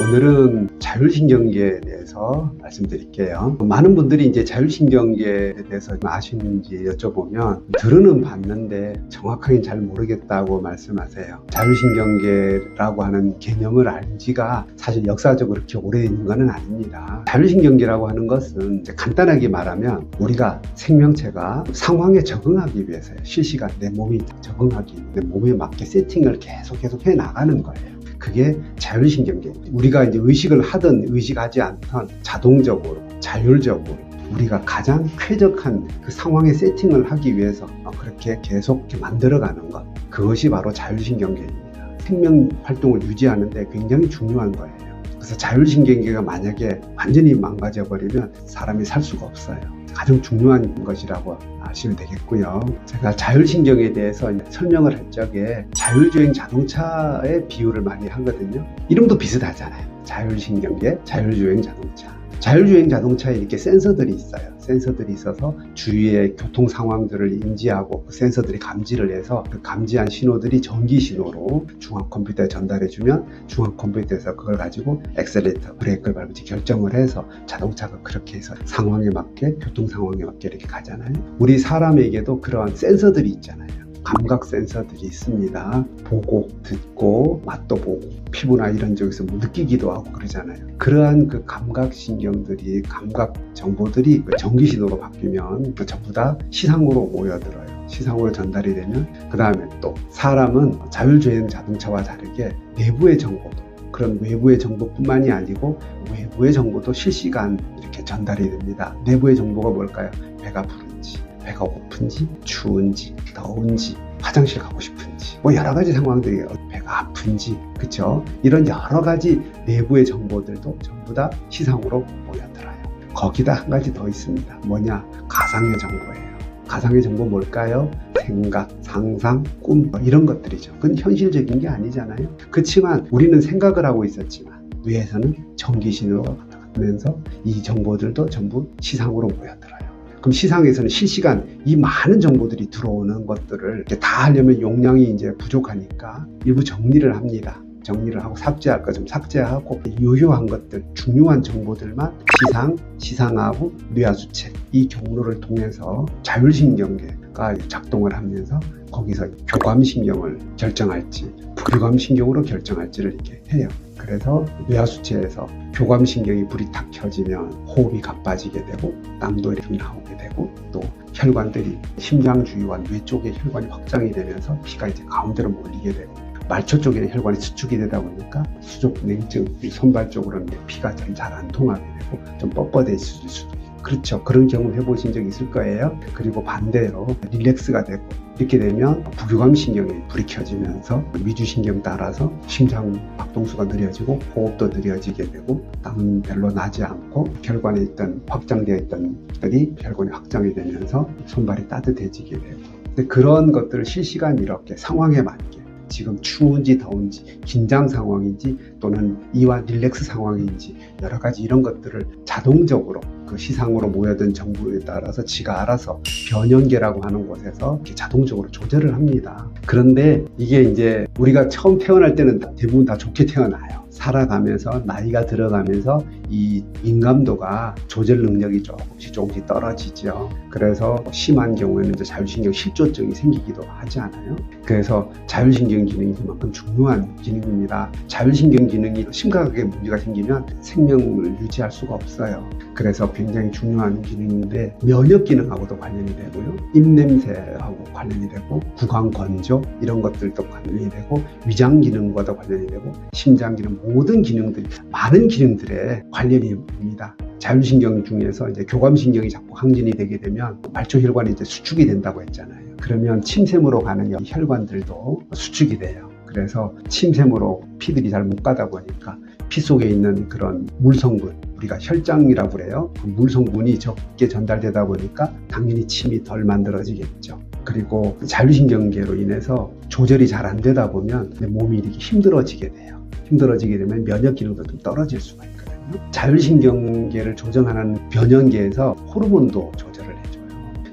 오늘은 자율신경계에 대해서 말씀드릴게요. 많은 분들이 이제 자율신경계에 대해서 좀 아시는지 여쭤보면 들으는 봤는데 정확하게 잘 모르겠다고 말씀하세요. 자율신경계라고 하는 개념을 알 지가 사실 역사적으로 그렇게 오래된 것은 아닙니다. 자율신경계라고 하는 것은 간단하게 말하면 우리가 생명체가 상황에 적응하기 위해서요. 실시간 내 몸이 적응하기, 내 몸에 맞게 세팅을 계속 계속 해 나가는 거예요. 그게 자율신경계. 우리가 이제 의식을 하든 의식하지 않던 자동적으로, 자율적으로 우리가 가장 쾌적한 그 상황에 세팅을 하기 위해서 그렇게 계속 만들어가는 것. 그것이 바로 자율신경계입니다. 생명 활동을 유지하는데 굉장히 중요한 거예요. 그래서 자율신경계가 만약에 완전히 망가져 버리면 사람이 살 수가 없어요. 가장 중요한 것이라고 아시면 되겠고요. 제가 자율신경에 대해서 설명을 할 적에 자율주행 자동차의 비유를 많이 하거든요. 이름도 비슷하잖아요. 자율신경계, 자율주행 자동차. 자율주행 자동차에 이렇게 센서들이 있어요. 센서들이 있어서 주위의 교통 상황들을 인지하고 그 센서들이 감지를 해서 그 감지한 신호들이 전기 신호로 중앙 컴퓨터에 전달해주면 중앙 컴퓨터에서 그걸 가지고 엑셀레이터, 브레이크를 밟을지 결정을 해서 자동차가 그렇게 해서 상황에 맞게 교통 상황에 맞게 이렇게 가잖아요. 우리 사람에게도 그러한 센서들이 있잖아요. 감각 센서들이 있습니다. 보고, 듣고, 맛도 보고, 피부나 이런 쪽에서 뭐 느끼기도 하고 그러잖아요. 그러한 그 감각 신경들이, 감각 정보들이 그 전기 신호로 바뀌면 그 전부 다 시상으로 모여들어요. 시상으로 전달이 되면 그 다음에 또 사람은 자율주행 자동차와 다르게 내부의 정보도 그런 외부의 정보뿐만이 아니고 외부의 정보도 실시간 이렇게 전달이 됩니다. 내부의 정보가 뭘까요? 배가 부른지, 배가 고픈지, 추운지, 더운지, 화장실 가고 싶은지, 뭐 여러 가지 상황들이 배가 아픈지, 그쵸? 이런 여러 가지 내부의 정보들도 전부 다 시상으로 모여들어요. 거기다 한 가지 더 있습니다. 뭐냐? 가상의 정보예요. 가상의 정보 뭘까요? 생각, 상상, 꿈뭐 이런 것들이죠. 그건 현실적인 게 아니잖아요. 그렇지만 우리는 생각을 하고 있었지만 뇌에서는 전기 신호가 가면서 이 정보들도 전부 시상으로 모여들어요. 그럼 시상에서는 실시간 이 많은 정보들이 들어오는 것들을 다 하려면 용량이 이제 부족하니까 일부 정리를 합니다. 정리를 하고 삭제할 거 좀 삭제하고 유효한 것들, 중요한 정보들만 시상, 시상하고 뇌하수체 이 경로를 통해서 자율신경계 가 작동을 하면서 거기서 교감신경을 결정할지 부교감신경으로 결정할지를 이렇게 해요. 그래서 뇌하 수체에서 교감신경이 불이 탁 켜지면 호흡이 가빠지게 되고 땀도 이렇게 나오게 되고 또 혈관들이 심장 주위와 뇌 쪽에 혈관이 확장이 되면서 피가 이제 가운데로 몰리게 되고 말초 쪽에는 혈관이 수축이 되다 보니까 수족냉증, 손발 쪽으로는 피가 좀 잘 안 통하게 되고 좀 뻣뻣해질 수도 그렇죠. 그런 경험 해보신 적 있을 거예요. 그리고 반대로 릴렉스가 되고 이렇게 되면 부교감 신경이 불이 켜지면서 미주신경 따라서 심장 박동수가 느려지고 호흡도 느려지게 되고 땀은 별로 나지 않고 혈관에 있던 확장되어 있던 것들이 혈관이 확장이 되면서 손발이 따뜻해지게 되고 그런 것들을 실시간 이렇게 상황에 맞게 지금 추운지 더운지 긴장 상황인지 또는 이와 릴렉스 상황인지 여러 가지 이런 것들을 자동적으로 그 시상으로 모여든 정보에 따라서 지가 알아서 변연계라고 하는 곳에서 자동적으로 조절을 합니다. 그런데 이게 이제 우리가 처음 태어날 때는 대부분 다 좋게 태어나요. 살아가면서 나이가 들어가면서 이 민감도가 조절 능력이 조금씩 조금씩 떨어지죠. 그래서 심한 경우에는 이제 자율신경 실조증이 생기기도 하지 않아요. 그래서 자율신경 기능이 그만큼 중요한 기능입니다. 자율신경 기능이 심각하게 문제가 생기면 생명을 유지할 수가 없어요. 그래서 굉장히 중요한 기능인데 면역 기능하고도 관련이 되고요. 입냄새하고 관련이 되고 구강 건조 이런 것들도 관련이 되고 위장 기능과도 관련이 되고 심장 기능 모든 기능들 많은 기능들에 관련이 됩니다. 자율신경 중에서 이제 교감신경이 자꾸 항진이 되게 되면 말초 혈관이 이제 수축이 된다고 했잖아요. 그러면 침샘으로 가는 이 혈관들도 수축이 돼요. 그래서 침샘으로 피들이 잘 못 가다 보니까 피 속에 있는 그런 물성분 우리가 혈장이라고 그래요. 그 물성분이 적게 전달되다 보니까 당연히 침이 덜 만들어지겠죠. 그리고 자율신경계로 인해서 조절이 잘 안 되다 보면 내 몸이 이렇게 힘들어지게 돼요. 힘들어지게 되면 면역 기능도 좀 떨어질 수가 있거든요. 자율신경계를 조정하는 변연계에서 호르몬도 조절을 해줘요.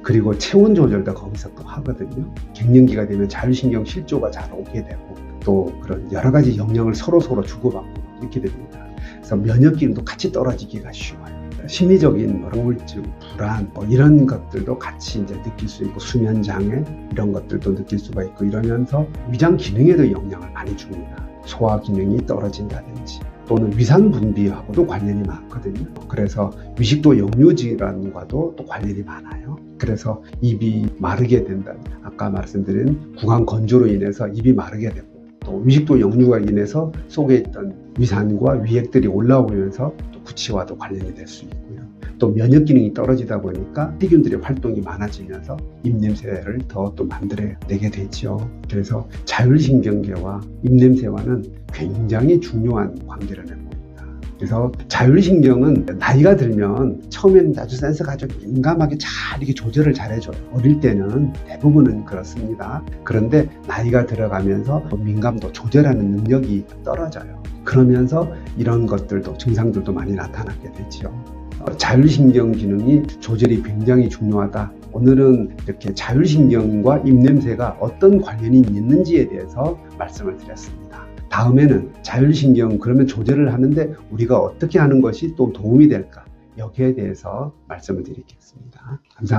그리고 체온 조절도 거기서 또 하거든요. 갱년기가 되면 자율신경 실조가 잘 오게 되고 또 그런 여러 가지 영향을 서로 서로 주고받고 이렇게 됩니다. 그래서 면역 기능도 같이 떨어지기가 쉬워요. 심리적인 뭐 우울증, 불안 뭐 이런 것들도 같이 이제 느낄 수 있고 수면 장애 이런 것들도 느낄 수가 있고 이러면서 위장 기능에도 영향을 많이 줍니다. 소화 기능이 떨어진다든지 또는 위산 분비하고도 관련이 많거든요. 그래서 위식도 역류 질환과도 또 관련이 많아요. 그래서 입이 마르게 된다. 아까 말씀드린 구강 건조로 인해서 입이 마르게 되고 또 위식도 역류가 인해서 속에 있던 위산과 위액들이 올라오면서 또 구취와도 관련이 될 수 있고요. 또 면역 기능이 떨어지다 보니까 세균들의 활동이 많아지면서 입냄새를 더 또 만들어내게 되죠. 그래서 자율신경계와 입냄새와는 굉장히 중요한 관계를 맺습니다. 그래서 자율신경은 나이가 들면 처음에는 아주 센서가 아주 민감하게 잘 이렇게 조절을 잘 해줘요. 어릴 때는 대부분은 그렇습니다. 그런데 나이가 들어가면서 민감도 조절하는 능력이 떨어져요. 그러면서 이런 것들도 증상들도 많이 나타나게 되죠. 어, 자율신경 기능이 조절이 굉장히 중요하다. 오늘은 이렇게 자율신경과 입냄새가 어떤 관련이 있는지에 대해서 말씀을 드렸습니다. 다음에는 자율신경 그러면 조절을 하는데 우리가 어떻게 하는 것이 또 도움이 될까? 여기에 대해서 말씀을 드리겠습니다. 감사합니다.